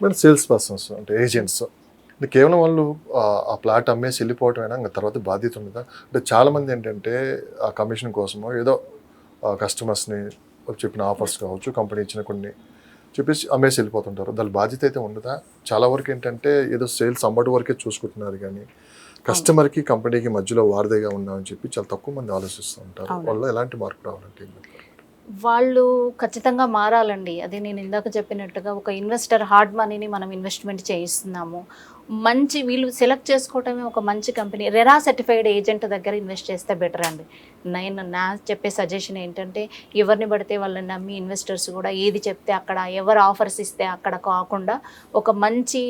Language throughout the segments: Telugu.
మరి సేల్స్ పర్సన్స్ అంటే ఏజెంట్స్ అంటే కేవలం వాళ్ళు ఆ- ప్లాట్ అమ్మేసి వెళ్ళిపోవటమేనా? ఇంకా తర్వాత బాధ్యత ఉండదా అంటే చాలా మంది ఏంటంటే ఆ కమిషన్ కోసమో ఏదో కస్టమర్స్ని చెప్పిన ఆఫర్స్ కావచ్చు కంపెనీ ఇచ్చిన కొన్ని చెప్పేసి అమ్మేసి వెళ్ళిపోతుంటారు. దాని బాధ్యత అయితే ఉండదా చాలా వరకు ఏంటంటే ఏదో సేల్స్ అమ్మటి వరకే చూసుకుంటున్నారు కానీ కస్టమర్కి కంపెనీకి మధ్యలో వారధిగా ఉన్నామని చెప్పి చాలా తక్కువ మంది ఆలోచిస్తూ ఉంటారు. వాళ్ళు ఎలాంటి మార్పు రావాలంటే? వాళ్ళు ఖచ్చితంగా మారాలండి. అది నేను ఇందాక చెప్పినట్టుగా ఒక ఇన్వెస్టర్ హార్డ్ మనీని మనం ఇన్వెస్ట్మెంట్ చేయిస్తున్నాము. మంచి వీళ్ళు సెలెక్ట్ చేసుకోవటమే ఒక మంచి కంపెనీ. రెరా సర్టిఫైడ్ ఏజెంట్ దగ్గర ఇన్వెస్ట్ చేస్తే బెటర్ అండి. నేను నా చెప్పే సజెషన్ ఏంటంటే ఎవరిని పడితే వాళ్ళని నమ్మి ఇన్వెస్టర్స్ కూడా ఏది చెప్తే అక్కడ ఎవరు ఆఫర్స్ ఇస్తే అక్కడ కాకుండా ఒక మంచి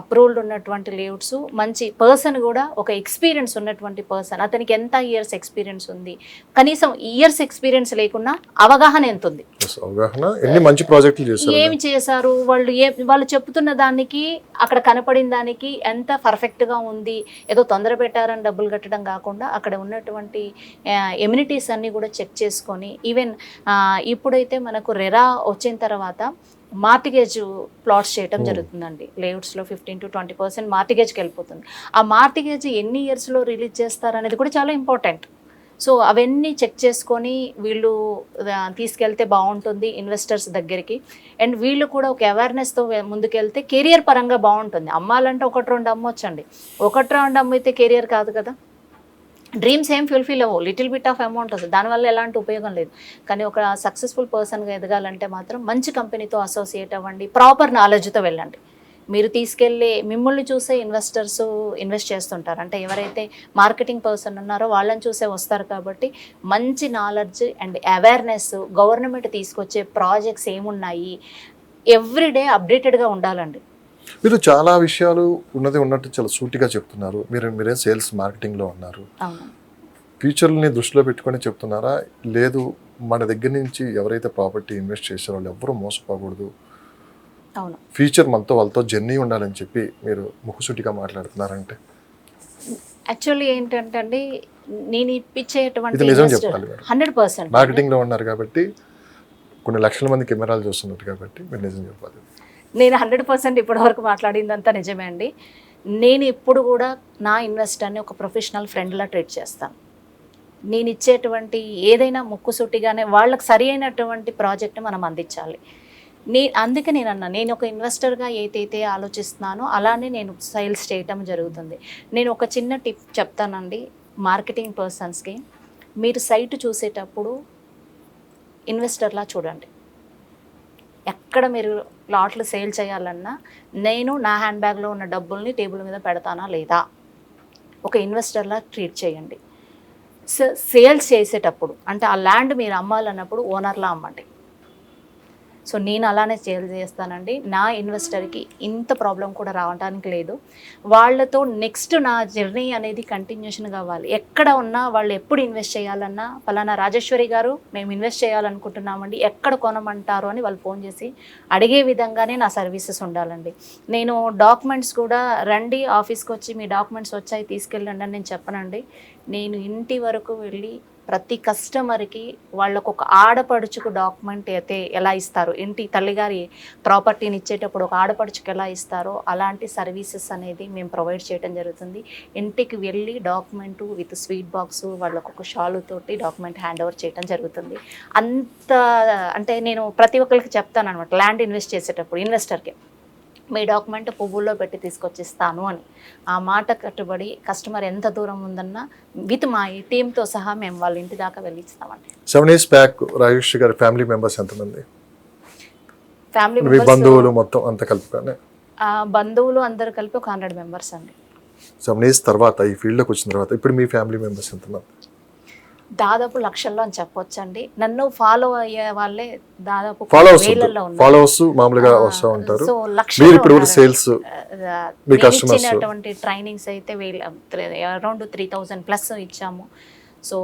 అప్రూవ్డ్ ఉన్నటువంటి లేఅవుట్స్ మంచి పర్సన్ కూడా ఒక ఎక్స్పీరియన్స్ ఉన్నటువంటి పర్సన్ అతనికి ఎంత ఇయర్స్ ఎక్స్పీరియన్స్ ఉంది? కనీసం ఇయర్స్ ఎక్స్పీరియన్స్ లేకున్నా అవగాహన ఎంత ఉంది? Yes, అవగాహన. ఎన్ని మంచి ప్రాజెక్టులు చేశారు? ఏమి చేశారు? వాళ్ళు ఏ వాళ్ళు చెప్తున్న దానికి అక్కడ కనపడిన దానికి ఎంత పర్ఫెక్ట్గా ఉంది ఏదో తొందర పెట్టారని డబ్బులు కట్టడం కాకుండా అక్కడ ఉన్నటువంటి ఎమ్యూనిటీస్ అన్నీ కూడా చెక్ చేసుకొని ఈవెన్ ఇప్పుడైతే మనకు రెరా వచ్చిన తర్వాత మార్టిగేజ్ ప్లాట్స్ చేయటం. జరుగుతుందండి. లేఅవుట్స్లో ఫిఫ్టీన్ టు ట్వంటీ పర్సెంట్ మార్టిగేజ్కి వెళ్ళిపోతుంది. ఆ మార్టిగేజ్ ఎన్ని ఇయర్స్లో రిలీజ్ చేస్తారనేది కూడా చాలా ఇంపార్టెంట్ సో అవన్నీ చెక్ చేసుకొని వీళ్ళు తీసుకెళ్తే బాగుంటుంది ఇన్వెస్టర్స్ దగ్గరికి. అండ్ వీళ్ళు కూడా ఒక అవేర్నెస్తో ముందుకెళ్తే కెరియర్ పరంగా బాగుంటుంది. అమ్మాలంటే ఒకటి రెండు అమ్మొచ్చండి. ఒకటి రెండు అమ్మితే కెరియర్ కాదు కదా. డ్రీమ్స్ ఏం ఫుల్ఫిల్ అవ్వవు. లిటిల్ బిట్ ఆఫ్ అమౌంట్ వస్తుంది. దానివల్ల ఎలాంటి ఉపయోగం లేదు. కానీ ఒక సక్సెస్ఫుల్ పర్సన్గా ఎదగాలంటే మాత్రం మంచి కంపెనీతో అసోసియేట్ అవ్వండి. ప్రాపర్ నాలెడ్జ్తో వెళ్ళండి. మీరు తీసుకెళ్ళే మిమ్మల్ని చూసే ఇన్వెస్టర్స్ ఇన్వెస్ట్ చేస్తుంటారు. అంటే ఎవరైతే మార్కెటింగ్ పర్సన్ ఉన్నారో వాళ్ళని చూసే వస్తారు కాబట్టి మంచి నాలెడ్జ్ అండ్ అవేర్నెస్ గవర్నమెంట్ తీసుకొచ్చే ప్రాజెక్ట్స్ ఏమున్నాయి? ఎవ్రీడే అప్డేటెడ్గా ఉండాలండి. మీరు చాలా విషయాలు ఉన్నది ఉన్నట్టు చాలా సూటిగా చెప్తున్నారు. మీరు మీరే సేల్స్ మార్కెటింగ్లో ఉన్నారు. ఫ్యూచర్ని దృష్టిలో పెట్టుకొని చెప్తున్నారా? లేదు మన దగ్గర నుంచి ఎవరైతే ప్రాపర్టీ ఇన్వెస్ట్ చేశారో వాళ్ళు ఎవరూ మోసపోకూడదు. ఫ్యూచర్ మనతో వాళ్ళతో జర్నీ ఉండాలని చెప్పి మీరు ముఖసూటిగా మాట్లాడుతున్నారంటే? యాక్చువల్లీ ఏంటంటే అండి నేను ఇప్పించేటువంటి. హండ్రెడ్ పర్సెంట్ మార్కెటింగ్లో ఉన్నారు కాబట్టి కొన్ని లక్షల మంది కెమెరాలు చూస్తున్నారు కాబట్టి మీరు నిజం చెప్పాలి. నేను హండ్రెడ్ పర్సెంట్ ఇప్పటివరకు మాట్లాడిందంతా నిజమే అండి. నేను ఇప్పుడు కూడా నా ఇన్వెస్టర్ని ఒక ప్రొఫెషనల్ ఫ్రెండ్లా ట్రీట్ చేస్తాను. నేను ఇచ్చేటువంటి ఏదైనా ముక్కుసూటిగానే వాళ్ళకి సరి అయినటువంటి ప్రాజెక్ట్ని మనం అందించాలి. నే అందుకే నేను అన్నా నేను ఒక ఇన్వెస్టర్గా ఏదైతే ఆలోచిస్తున్నానో అలానే నేను సేల్స్ చేయటం జరుగుతుంది. నేను ఒక చిన్న టిప్ చెప్తానండి మార్కెటింగ్ పర్సన్స్కి. మీరు సైట్ చూసేటప్పుడు ఇన్వెస్టర్లా చూడండి. ఎక్కడ మీరు లాట్లు సేల్ చేయాలన్నా నేను నా హ్యాండ్ బ్యాగ్లో ఉన్న డబ్బుల్ని టేబుల్ మీద పెడతానా లేదా? ఒక ఇన్వెస్టర్లా ట్రీట్ చేయండి. సేల్స్ చేసేటప్పుడు అంటే ఆ ల్యాండ్ మీరు అమ్మాలన్నప్పుడు ఓనర్లా అమ్మండి. సో నేను అలానే సేల్ చేస్తానండి. నా ఇన్వెస్టర్కి ఇంత ప్రాబ్లం కూడా రావడానికి లేదు. వాళ్ళతో నెక్స్ట్ నా జర్నీ అనేది కంటిన్యూషన్ కావాలి. ఎక్కడ ఉన్నా వాళ్ళు ఎప్పుడు ఇన్వెస్ట్ చేయాలన్నా ఫలానా రాజేశ్వరి గారు మేము ఇన్వెస్ట్ చేయాలనుకుంటున్నామండి. ఎక్కడ కొనమంటారు అని వాళ్ళు ఫోన్ చేసి అడిగే విధంగానే నా సర్వీసెస్ ఉండాలండి. నేను డాక్యుమెంట్స్ కూడా రండి ఆఫీస్కి వచ్చి మీ డాక్యుమెంట్స్ వచ్చాయి తీసుకెళ్ళండి అని నేను చెప్పనండి. నేను ఇంటి వరకు వెళ్ళి ప్రతి కస్టమర్కి వాళ్ళకు ఒక ఆడపడుచుకు డాక్యుమెంట్ అయితే ఎలా ఇస్తారు? ఇంటి తల్లిగారి ప్రాపర్టీని ఇచ్చేటప్పుడు ఒక ఆడపడుచుకు ఎలా ఇస్తారో అలాంటి సర్వీసెస్ అనేది మేము ప్రొవైడ్ చేయడం జరుగుతుంది. ఇంటికి వెళ్ళి డాక్యుమెంట్ విత్ స్వీట్ బాక్స్ వాళ్ళకు ఒక షాలు తోటి డాక్యుమెంట్ హ్యాండ్ ఓవర్ చేయడం జరుగుతుంది. అంత అంటే నేను ప్రతి ఒక్కరికి చెప్తాను అనమాట ల్యాండ్ ఇన్వెస్ట్ చేసేటప్పుడు ఇన్వెస్టర్కి. మీ డాక్యుమెంట్ పువ్వుల్లో పెట్టి తీసుకొచ్చిస్తాను అని. ఆ మాట కట్టుబడి కస్టమర్ ఎంత దూరం ఉందన్నా విత్ మా ఈ టీంతో సహా మేము వాళ్ళ ఇంటి దాకా వెళ్ళి ఇస్తామండి సెవెన్ ఇయర్స్ బ్యాక్ రాజేష్ గారి ఫ్యామిలీ మెంబర్స్ ఎంతమంది? ఫ్యామిలీ బంధువులు మొత్తం అంత కలుపుకొని బంధువులు అందరు కలిపి ఒక హండ్రెడ్ మెంబర్స్ అండి. సెవెన్ ఇయర్స్ తర్వాత ఈ ఫీల్డ్లోకి వచ్చిన తర్వాత ఇప్పుడు మీ ఫ్యామిలీ మెంబర్స్ ఎంతమంది? దాదాపు లక్షల్లో అని చెప్పొచ్చండి. నన్ను ఫాలో అయ్యే వాళ్ళే దాదాపు ఫాలోవర్స్ వేలల్లో ఉన్నారు. ఫాలోవర్స్ మామూలుగా వస్తూ ఉంటారు. సో మీరు ఇప్పుడు. సేల్స్. ఇచ్చినటువంటి ట్రైనింగ్స్ అయితే అరౌండ్ త్రీ థౌజండ్ ప్లస్ ఇచ్చాము. So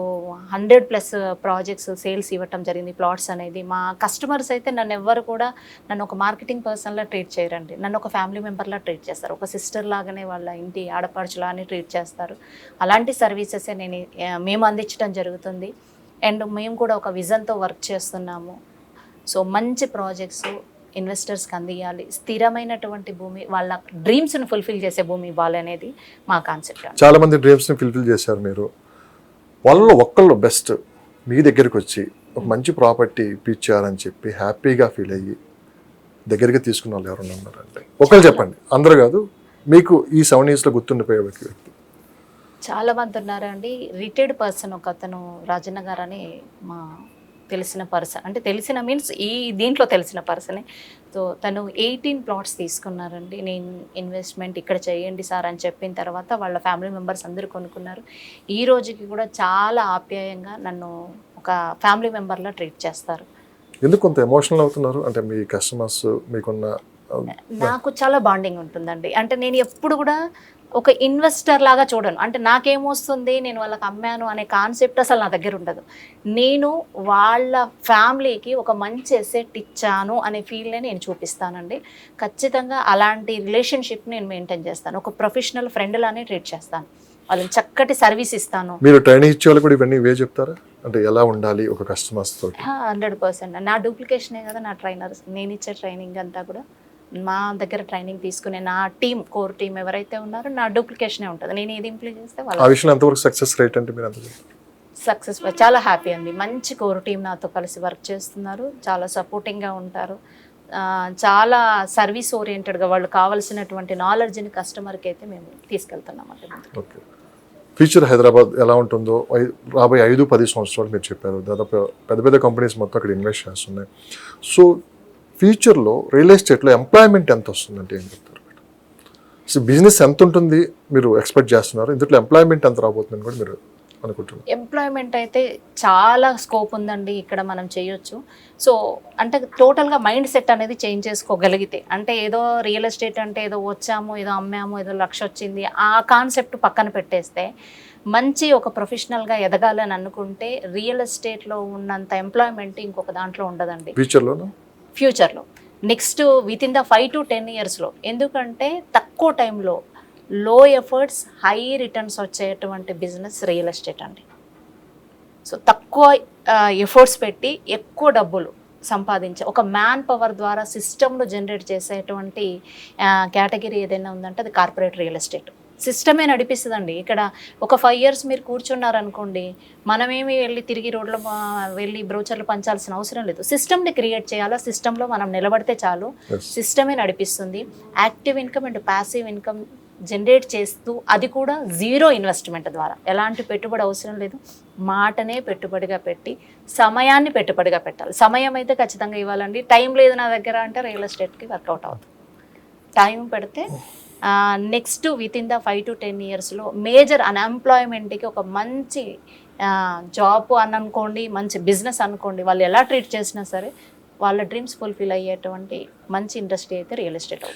hundred plus projects sales ఇవ్వటం జరిగింది ప్లాట్స్ అనేది. మా కస్టమర్స్ అయితే నన్ను ఎవ్వరు కూడా నన్ను ఒక మార్కెటింగ్ పర్సన్లా ట్రీట్ చేయరండి. నన్ను ఒక ఫ్యామిలీ మెంబర్లా ట్రీట్ చేస్తారు. ఒక సిస్టర్ లాగానే వాళ్ళ ఇంటి ఆడపడుచులానే ట్రీట్ చేస్తారు. అలాంటి సర్వీసెస్ నేను మేము అందించడం జరుగుతుంది. అండ్ మేము కూడా ఒక విజన్తో వర్క్ చేస్తున్నాము. సో మంచి ప్రాజెక్ట్స్ ఇన్వెస్టర్స్కి అందియాలి. స్థిరమైనటువంటి భూమి వాళ్ళ డ్రీమ్స్ని ఫుల్ఫిల్ చేసే భూమి ఇవ్వాలి అనేది మా కాన్సెప్ట్ చాలా మంది డ్రీమ్స్ని ఫుల్ఫిల్ చేశారు మీరు. వాళ్ళలో ఒక్కళ్ళు బెస్ట్ మీ దగ్గరికి వచ్చి ఒక మంచి ప్రాపర్టీ ఇప్పించారని చెప్పి హ్యాపీగా ఫీల్ అయ్యి దగ్గరికి తీసుకున్న వాళ్ళు ఎవరైనా ఉన్నారంటే? ఒకళ్ళు చెప్పండి. అందరూ కాదు మీకు ఈ సెవెన్ ఇయర్స్లో గుర్తుండిపోయే వ్యక్తి చాలా మంది ఉన్నారండి. రిటైర్డ్ పర్సన్ ఒక అతను రాజన్న గారు అని మా తెలిసిన పర్సన్ అంటే తెలిసిన మీన్స్ ఈ దీంట్లో తెలిసిన పర్సనే. సో తను ఎయిటీన్ ప్లాట్స్ తీసుకున్నారండి. నేను ఇన్వెస్ట్మెంట్ ఇక్కడ చేయండి సార్ అని చెప్పిన తర్వాత వాళ్ళ ఫ్యామిలీ మెంబర్స్ అందరూ కొనుక్కున్నారు. ఈ రోజుకి కూడా చాలా ఆప్యాయంగా నన్ను ఒక ఫ్యామిలీ మెంబర్లా ట్రీట్ చేస్తారు. ఎందుకు కొంత ఎమోషనల్ అవుతున్నారు? అంటే మీ కస్టమర్స్ మీకున్న నాకు చాలా బాండింగ్ ఉంటుందండి. అంటే నేను ఎప్పుడు కూడా ఒక ఇన్వెస్టర్ లాగా చూడను. అంటే నాకేమొస్తుంది? నేను వాళ్ళకి అమ్మాను అనే కాన్సెప్ట్ అసలు నా దగ్గర ఉండదు. నేను వాళ్ళ ఫ్యామిలీకి ఒక మంచి ఎసెట్ ఇచ్చాను అనే ఫీల్నే నేను చూపిస్తానండి. ఖచ్చితంగా అలాంటి రిలేషన్షిప్ నేను మెయింటైన్ చేస్తాను. ఒక ప్రొఫెషనల్ ఫ్రెండ్ లానే ట్రీట్ చేస్తాను. వాళ్ళని చక్కటి సర్వీస్ ఇస్తాను. మీరు ట్రైనింగ్ ఇచ్చే వాళ్ళు కూడా ఇవన్నీ ఇవే చెప్తారా? అంటే ఎలా ఉండాలి ఒక కస్టమర్స్ తోటి? Hundred percent. నా డూప్లికేషనే కదా నా ట్రైనర్ నేను ఇచ్చే ట్రైనింగ్ అంతా కూడా. మా దగ్గర ట్రైనింగ్ తీసుకునే నా టీం కోర్ టీం ఎవరైతే ఉన్నారో నా డూప్లికేషనే ఉంటుంది. నేను ఏది ఇంప్లిమెంట్ చేస్తే వాళ్ళ ఎంతవరకు సక్సెస్ రేట్ అంటే మీరు? సక్సెస్ఫుల్ చాలా హ్యాపీ అండి. మంచి కోర్ టీం నాతో కలిసి వర్క్ చేస్తున్నారు. చాలా సపోర్టింగ్గా ఉంటారు. చాలా సర్వీస్ ఓరియంటెడ్గా వాళ్ళు కావాల్సినటువంటి నాలెడ్జ్ని కస్టమర్కి అయితే మేము తీసుకెళ్తున్నాం అండి ఓకే. ఫ్యూచర్ హైదరాబాద్ ఎలా ఉంటుందో? రాబోయే ఐదు పది సంవత్సరాలు మీరు చెప్పారు. దాదాపు పెద్ద పెద్ద కంపెనీస్ మొత్తం అక్కడ ఇన్వెస్ట్ చేస్తున్నాయి. సో ఫ్యూచర్లో రియల్ ఎస్టేట్లో ఎంప్లాయ్మెంట్ ఎంత వస్తుందంటే ఏం చెప్తారు సో బిజినెస్ ఎంత ఉంటుంది మీరు ఎక్స్పెక్ట్ చేస్తున్నారు? ఇందులో ఎంప్లాయ్మెంట్ ఎంత రాబోతుందని కూడా మీరు అనుకుంటున్నారు. ఎంప్లాయ్మెంట్ అయితే చాలా స్కోప్ ఉందండి ఇక్కడ మనం చేయొచ్చు. సో అంటే టోటల్గా మైండ్ సెట్ అనేది చేంజ్ చేసుకోగలిగితే అంటే ఏదో రియల్ ఎస్టేట్ అంటే ఏదో వచ్చాము ఏదో అమ్మాము ఏదో లక్ష వచ్చింది ఆ కాన్సెప్ట్ పక్కన పెట్టేస్తే మంచి ఒక ప్రొఫెషనల్గా ఎదగాలని అనుకుంటే రియల్ ఎస్టేట్లో ఉన్నంత ఎంప్లాయ్మెంట్ ఇంకొక దాంట్లో ఉండదండి. ఫ్యూచర్లోనూ? ఫ్యూచర్లో. Next with in the five to ten ఇయర్స్లో ఎందుకంటే తక్కువ టైంలో లో ఎఫర్ట్స్ హై రిటర్న్స్ వచ్చేటువంటి బిజినెస్ రియల్ ఎస్టేట్ అండి. సో తక్కువ ఎఫర్ట్స్ పెట్టి ఎక్కువ డబ్బులు సంపాదించే ఒక మ్యాన్ పవర్ ద్వారా సిస్టంలో జనరేట్ చేసేటువంటి కేటగిరీ ఏదైనా ఉందంటే అది కార్పొరేట్ రియల్ ఎస్టేట్ సిస్టమే నడిపిస్తుందండి. ఇక్కడ ఒక ఫైవ్ ఇయర్స్ మీరు కూర్చున్నారనుకోండి మనమేమి వెళ్ళి తిరిగి రోడ్లో వెళ్ళి బ్రోచర్లు పంచాల్సిన అవసరం లేదు. సిస్టమ్ని క్రియేట్ చేయాలా? సిస్టంలో మనం నిలబడితే చాలు. సిస్టమే నడిపిస్తుంది. Active income and passive income generate చేస్తూ అది కూడా జీరో ఇన్వెస్ట్మెంట్ ద్వారా. ఎలాంటి పెట్టుబడి అవసరం లేదు. మాటనే పెట్టుబడిగా పెట్టి సమయాన్ని పెట్టుబడిగా పెట్టాలి. సమయం అయితే ఖచ్చితంగా ఇవ్వాలండి. టైం లేదు నా దగ్గర అంటే రియల్ ఎస్టేట్కి వర్కౌట్ అవుతుంది. టైం పెడితే next with in the five to ten ఇయర్స్లో మేజర్ అన్ఎంప్లాయ్మెంట్కి ఒక మంచి జాబ్ అని అనుకోండి మంచి బిజినెస్ అనుకోండి వాళ్ళు ఎలా ట్రీట్ చేసినా సరే వాళ్ళ డ్రీమ్స్ ఫుల్ఫిల్ అయ్యేటువంటి మంచి ఇండస్ట్రీ అయితే రియల్ ఎస్టేట్ అవుతుంది.